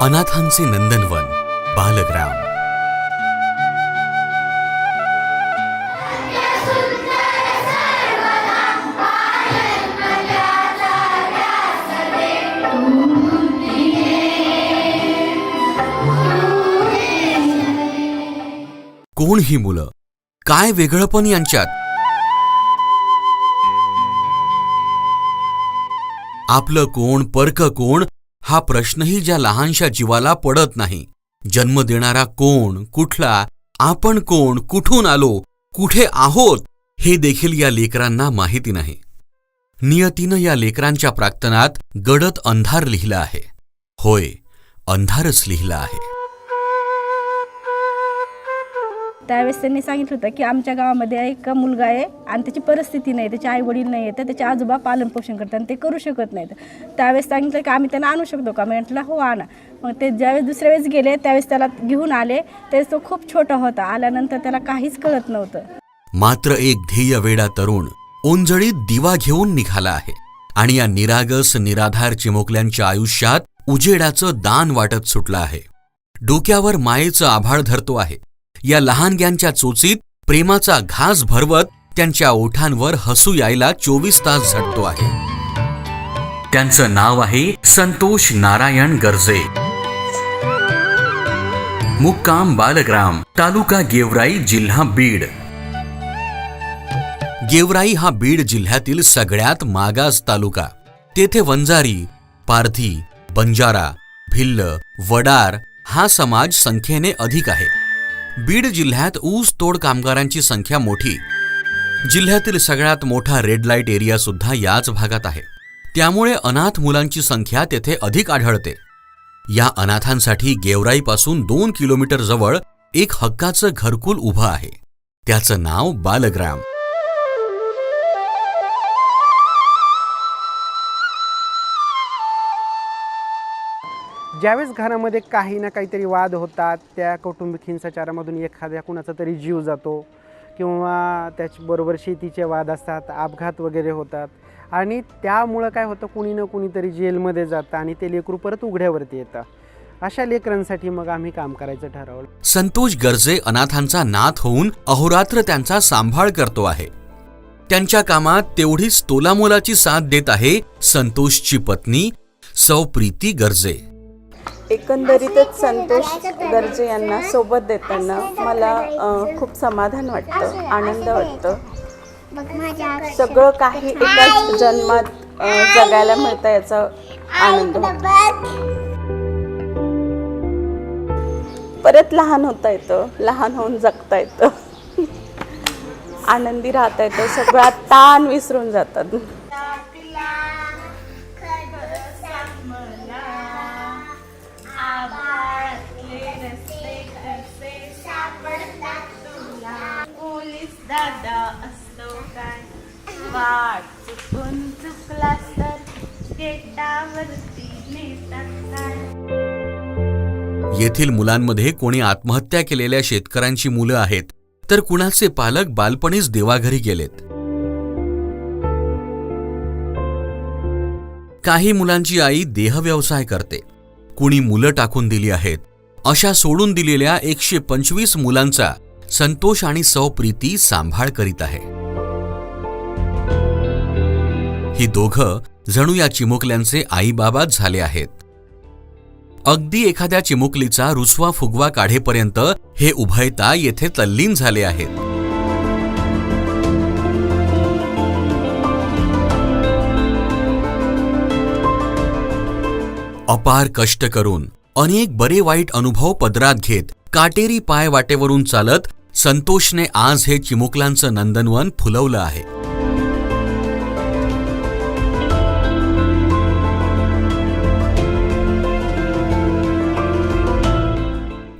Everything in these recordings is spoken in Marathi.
अनाथांचे नंदनवन बालग्राम. कोण ही मुलं? काय वेगळंपण यांच्यात? आपलं कोण परक कोण हा प्रश्नही ज्या लहानशा जीवाला पडत नाही. जन्म देणारा कोण कुठला आपण कोण कुठून आलो कुठे आहोत हे देखील या लेकरांना माहिती नाही. नियतीनं या लेकरांच्या प्राक्तनात गडद अंधार लिहिला आहे. होय अंधारच लिहिला आहे. त्यावेळेस त्यांनी सांगितलं होतं की आमच्या गावामध्ये एक मुलगा आहे आणि त्याची परिस्थिती नाही त्याचे आई वडील नाही आहेत त्याचे आजोबा पालनपोषण करतात आणि ते करू शकत नाहीत. त्यावेळेस सांगितलं की आम्ही त्यांना आणू शकतो का? मी म्हटलं हो आणा. मग ते ज्यावेळेस दुसऱ्या वेळेस गेले त्यावेळेस त्याला घेऊन आले. त्यावेळेस तो खूप छोटा होता. आल्यानंतर त्याला काहीच कळत नव्हतं. मात्र एक ध्येय वेडा तरुण ओंजळीत दिवा घेऊन निघाला आहे आणि या निरागस निराधार चिमुकल्यांच्या आयुष्यात उजेडाचं दान वाटत सुटलं आहे. डोक्यावर मायेचं आभाळ धरतो आहे. या लहानग्यांच्या चोचीत प्रेमाचा घास भरवत त्यांच्या ओठांवर हसू यायला चोवीस तास झटतो आहे. त्यांचं नाव आहे संतोष नारायण गर्जे. मुक्काम बालग्राम तालुका गेवराई जिल्हा बीड. गेवराई हा बीड जिल्ह्यातील सगळ्यात मागास तालुका. तेथे वंजारी पारधी बंजारा भिल्ल वडार हा समाज संख्येने अधिक आहे. बीड जिल्ह्यात ऊस तोड कामगारांची संख्या मोठी. जिल्ह्यातील सगळ्यात मोठा रेड लाइट एरिया सुद्धा याच भागात आहे. त्यामुळे अनाथ मुलांची संख्या तेथे अधिक आढळते. या अनाथांसाठी गेवराईपासून दोन किलोमीटर जवळ एक हक्काचं घरकुल उभं आहे. त्याचं नाव बालग्राम. ज्यावेळेस घरामध्ये काही ना काहीतरी वाद होतात त्या कौटुंबिक हिंसाचारामधून एखाद्या कुणाचा तरी जीव जातो किंवा त्याचबरोबर शेतीचे वाद असतात अपघात वगैरे होतात आणि त्यामुळं काय होतं कुणी ना कुणीतरी जेलमध्ये जातं आणि ते लेकरू परत उघड्यावरती येतं. अशा लेकरांसाठी मग आम्ही काम करायचं ठरवलं. संतोष गरजे अनाथांचा नाथ होऊन अहोरात्र त्यांचा सांभाळ करतो आहे. त्यांच्या कामात तेवढीच तोलामोलाची साथ देत आहे संतोषची पत्नी सौ प्रीती एकंदरीतच संतोष गर्जे यांना सोबत देताना मला खूप समाधान वाटतं आनंद वाटतं. सगळं काही एकाच जन्मात जगायला मिळतं याचा आनंद परत लहान होता येतं लहान होऊन जगता येतं. आनंदी राहता येतं सगळा ताण विसरून जातात. वाट चुकून चुकला तर गेटावरती नेतात येथील मुलांमध्ये कोणी आत्महत्या केलेल्या शेतकऱ्यांची मुलं आहेत तर कुणाचे पालक बालपणीच देवाघरी गेलेत? काही मुलांची आई देहव्यवसाय करते. कुणी मुलं टाकून दिली आहेत. अशा सोडून दिलेल्या एकशे पंचवीस मुलांचा संतोष आणि सौ प्रीती सांभाळ करीत आहे. ही दोघं जणू या चिमुकल्यांचे आईबाबाच झाले आहेत. अगदी एखाद्या चिमुकलीचा रुसवा फुगवा काढेपर्यंत हे उभयता येथे तल्लीन झाले आहेत. अपार कष्ट करून अनेक बरे वाईट अनुभव पदरात घेत काटेरी पाय वाटेवरून चालत संतोषने आज हे चिमुकलांचं नंदनवन फुलवलं आहे.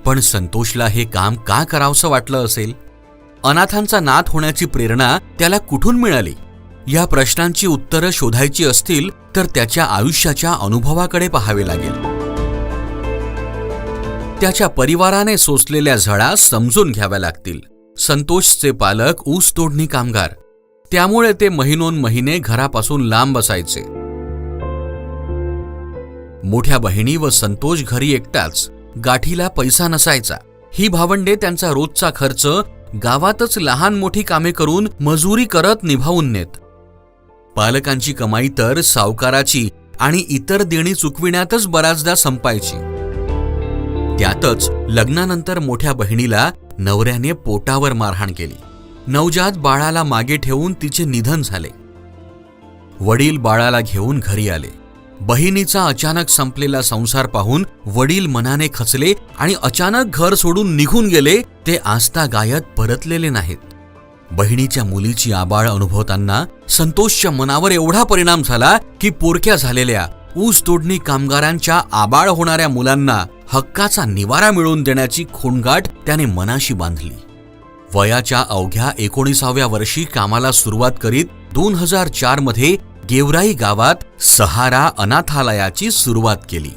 पण संतोषला हे काम का करावंसं वाटलं असेल? अनाथांचा नाथ होण्याची प्रेरणा त्याला कुठून मिळाली? या प्रश्नांची उत्तरं शोधायची असतील तर त्याच्या आयुष्याच्या अनुभवाकडे पाहावे लागेल. त्याच्या परिवाराने सोसलेल्या झळा समजून घ्याव्या लागतील. संतोषचे पालक ऊस तोडणी कामगार. त्यामुळे ते महिनोन महिने घरापासून लांब असायचे. मोठ्या बहिणी व संतोष घरी एकटाच. गाठीला पैसा नसायचा. ही भावंडे त्यांचा रोजचा खर्च गावातच लहान मोठी कामे करून मजुरी करत निभावून नेत. पालकांची कमाई तर सावकाराची आणि इतर देणी चुकविण्यातच बऱ्याचदा संपायची. त्यातच लग्नानंतर मोठ्या बहिणीला नवऱ्याने पोटावर मारहाण केली. नवजात बाळाला मागे ठेवून तिचे निधन झाले. वडील बाळाला घेऊन घरी आले. बहिणीचा अचानक संपलेला संसार पाहून वडील मनाने खचले आणि अचानक घर सोडून निघून गेले ते आस्था गायत परतलेले नाहीत. बहिणीच्या मुलीची आबाळ अनुभवताना संतोषच्या मनावर एवढा परिणाम झाला की पोरक्या झालेल्या ऊस तोडणी कामगारांच्या आबाळ होणाऱ्या मुलांना हक्काचा निवारा मिळवून देण्याची खोंगाट त्याने मनाशी बांधली. वयाच्या अवघ्या एकोणीसाव्या वर्षी कामाला सुरुवात करीत दोन हजार चारमध्ये गेवराई गावात सहारा अनाथालयाची सुरुवात केली.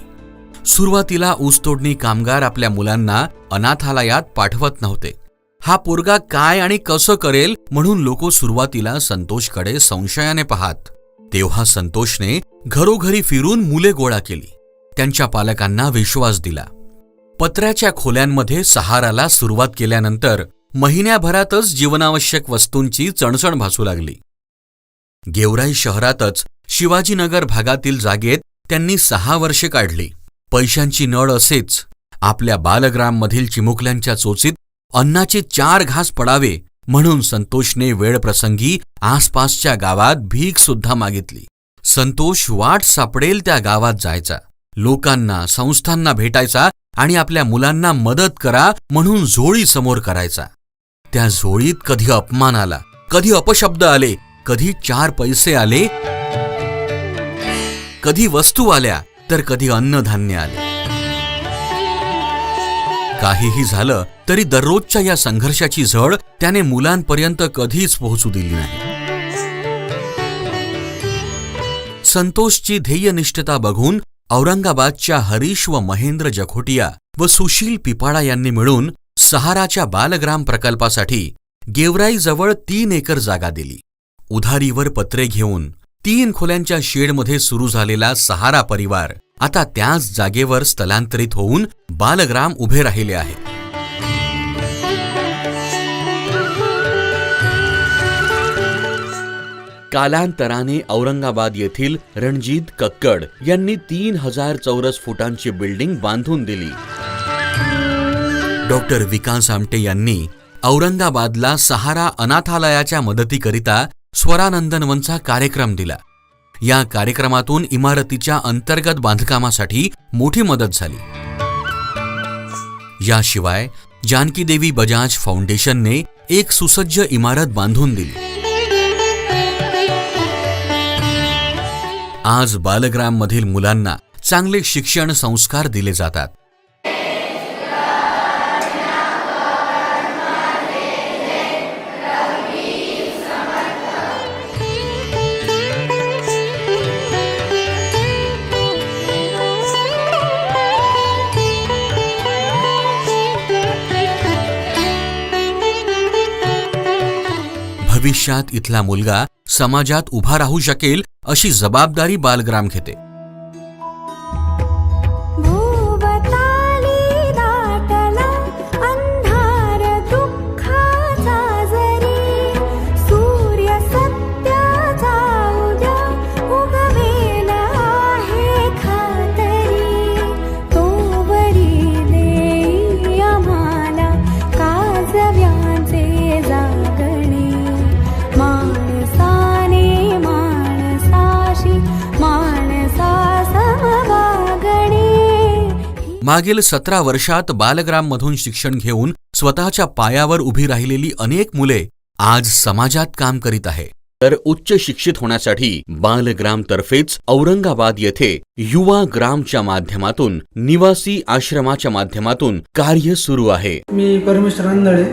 सुरुवातीला ऊसतोडणी कामगार आपल्या मुलांना अनाथालयात पाठवत नव्हते. हा पोरगा काय आणि कसं करेल म्हणून लोक सुरुवातीला संतोषकडे संशयाने पाहात. तेव्हा संतोषने घरोघरी फिरून मुले गोळा केली. त्यांच्या पालकांना विश्वास दिला. पत्र्याच्या खोल्यांमध्ये सहाराला सुरुवात केल्यानंतर महिन्याभरातच जीवनावश्यक वस्तूंची चणचण भासू लागली. गेवराई शहरातच शिवाजीनगर भागातील जागेत त्यांनी सहा वर्षे काढली. पैशांची नळ असेच. आपल्या बालग्राममधील चिमुकल्यांच्या चोचीत अन्नाचे चार घास पडावे म्हणून संतोषने वेळप्रसंगी आसपासच्या गावात भीक सुद्धा मागितली. संतोष वाट सापडेल त्या गावात जायचा. लोकांना संस्थांना भेटायचा आणि आपल्या मुलांना मदत करा म्हणून झोळी समोर करायचा. त्या झोळीत कधी अपमान आला कधी अपशब्द आले कधी चार पैसे आले कधी वस्तू आल्या तर कधी अन्नधान्य आले. काहीही झालं तरी दररोजच्या या संघर्षाची झळ त्याने मुलांपर्यंत कधीच पोहोचू दिली नाही. संतोषची ध्येयनिष्ठता बघून औरंगाबादच्या हरीश व महेंद्र जखोटिया व सुशील पिपाळा यांनी मिळून सहाराच्या बालग्राम प्रकल्पासाठी गेवराईजवळ तीन एकर जागा दिली. उधारीवर पत्रे घेऊन तीन खोल्यांच्या शेडमध्ये सुरू झालेला सहारा परिवार आता त्याच जागेवर स्थलांतरित होऊन बालग्राम उभे राहिले आहे कालांतराने औरंगाबाद येथील रणजित कक्कड यांनी तीन हजार चौरस फुटांची बिल्डिंग बांधून दिली. डॉक्टर विकास आमटे यांनी औरंगाबादला सहारा अनाथालयाच्या मदतीकरिता स्वरानंदनवनचा कार्यक्रम दिला. या कार्यक्रमातून इमारतीच्या अंतर्गत बांधकामासाठी मोठी मदत झाली. याशिवाय जानकी देवी बजाज फाउंडेशनने एक सुसज्ज इमारत बांधून दिली. आज बालग्राम मधील मुलांना चांगले शिक्षण संस्कार दिले जातात. भविष्यात इथला मुलगा समाजात उभा राहू शकेल अशी जबाबदारी बालग्राम घेते. मागील सतरा वर्षात बालग्राम मधून शिक्षण घेऊन स्वतःच्या पायावर उभी राहिलेली अनेक मुले आज समाजात काम करीत आहे. तर उच्च शिक्षित होण्यासाठी बालग्राम तर्फेच औरंगाबाद येथे युवा ग्रामच्या माध्यमातून निवासी आश्रमाच्या माध्यमातून कार्य सुरू आहे. मी परमेश्वर अंदळे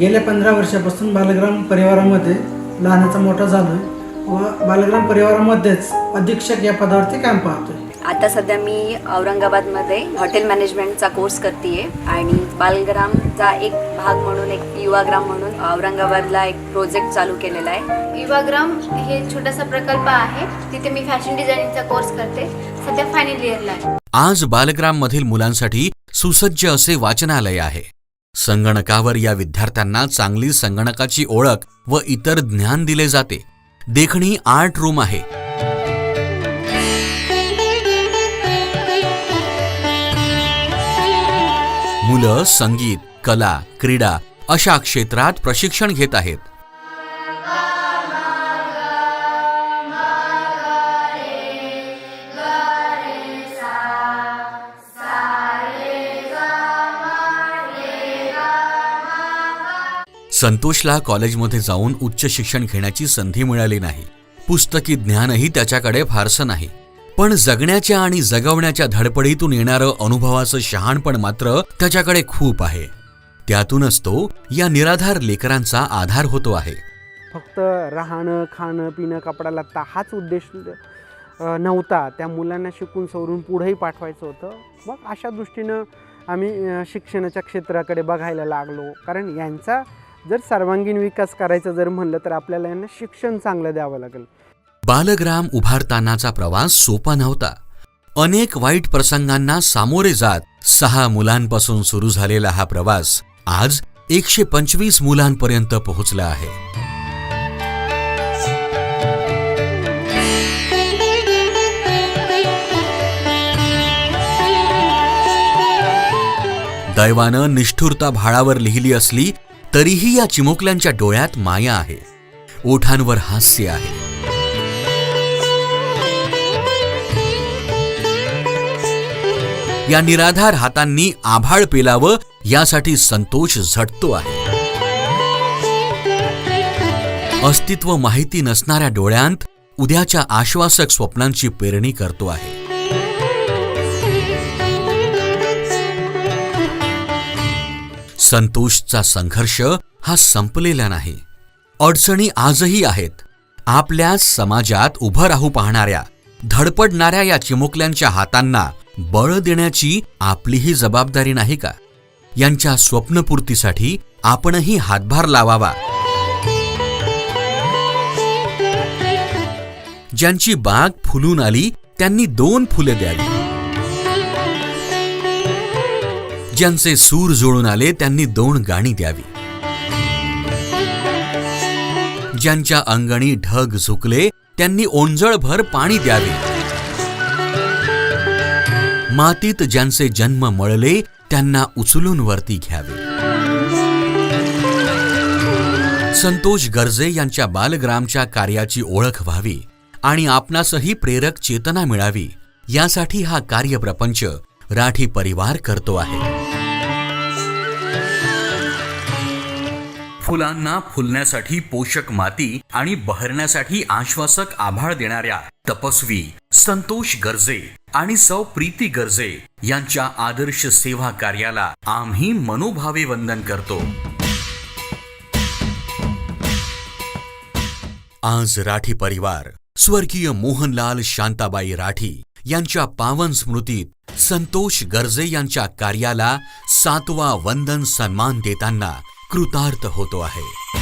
गेल्या पंधरा वर्षापासून बालग्राम परिवारामध्ये लहानाचा मोठा झालो आहे व बालग्राम परिवारामध्येच अधीक्षक या पदावरती काम पाहतोय. आता सध्या मी औरंगाबादमध्ये हॉटेल मॅनेजमेंटचा कोर्स करते आणि बालग्रामचा एक भाग म्हणून एक युवाग्राम म्हणून औरंगाबादला एक प्रोजेक्ट चालू केलेला आहे. युवाग्राम हे छोटासा प्रकल्प आहे. तिथे मी फॅशन डिझायनिंगचा कोर्स करते. सध्या फायनल इयरला आहे. आज बालग्राम मधील मुलांसाठी सुसज्ज असे वाचनालय आहे. संगणकावर या विद्यार्थ्यांना चांगली संगणकाची ओळख व इतर ज्ञान दिले जाते. देखणी आर्ट रूम आहे. मुलं संगीत कला क्रीडा अशा क्षेत्रात प्रशिक्षण घेत आहेत. संतोषला कॉलेजमध्ये जाऊन उच्च शिक्षण घेण्याची संधी मिळाली नाही. पुस्तकी ज्ञानही त्याच्याकडे फारसं नाही. पण जगण्याच्या आणि जगवण्याच्या धडपडीतून येणारं अनुभवाचं शहाणपण मात्र त्याच्याकडे खूप आहे. त्यातूनच तो या निराधार लेकरांचा आधार होतो आहे. फक्त राहणं खाणं पिणं कपडा लत्ता हाच उद्देश नव्हता. त्या मुलांना शिकून सवरून पुढेही पाठवायचं होतं. मग अशा दृष्टीनं आम्ही शिक्षणाच्या क्षेत्राकडे बघायला लागलो. कारण यांचा जर सर्वांगीण विकास करायचा जर म्हणलं तर आपल्याला यांना शिक्षण चांगलं द्यावं लागेल. बालग्राम उभारतानाचा प्रवास सोपा नव्हता. अनेक वाईट प्रसंगांना सामोरे जात सहा मुलांपासून सुरू झालेला हा प्रवास आज एकशे पंचवीस मुलांपर्यंत पोहोचला आहे. दैवानं निष्ठुरता भाळावर लिहिली असली तरीही या चिमुकल्यांच्या डोळ्यात माया आहे. ओठांवर हास्य आहे. या निराधार हातांनी आभाळ पेलावं यासाठी संतोष झटतो आहे. अस्तित्व माहिती नसणाऱ्या डोळ्यांत उद्याच्या आश्वासक स्वप्नांची पेरणी करतो आहे. संतोषचा संघर्ष हा संपलेला नाही. अडचणी आजही आहेत. आपल्या समाजात उभं राहू पाहणाऱ्या धडपडणाऱ्या या चिमुकल्यांच्या हातांना बळ देण्याची आपलीही जबाबदारी नाही का? यांच्या स्वप्नपूर्तीसाठी आपणही हातभार लावावा. ज्यांची बाग फुलून आली त्यांनी दोन फुले द्यावी. ज्यांचे सूर जुळून आले त्यांनी दोन गाणी द्यावी. ज्यांच्या अंगणी ढग झुकले त्यांनी ओंजळभर पाणी द्यावे. मातीत ज्यांचे जन्म मळले त्यांना उचलून वरती घ्यावे. संतोष गर्जे यांच्या बालग्रामच्या कार्याची ओळख व्हावी आणि आपणासही प्रेरक चेतना मिळावी यासाठी हा कार्यप्रपंच राठी परिवार करतो आहे. फुलांना फुलण्यासाठी पोषक माती आणि बहरण्यासाठी आश्वासक आभाळ देणाऱ्या तपस्वी संतोष गर्जे आणि सौ प्रीती गर्जे यांच्या आदर्श सेवा कार्याला आम्ही मनोभावे वंदन करतो. आज राठी परिवार स्वर्गीय मोहनलाल शांताबाई राठी यांच्या पावन स्मृतीत संतोष गर्जे यांच्या कार्याला सातवा वंदन सन्मान देताना कृतार्थ होतो आहे.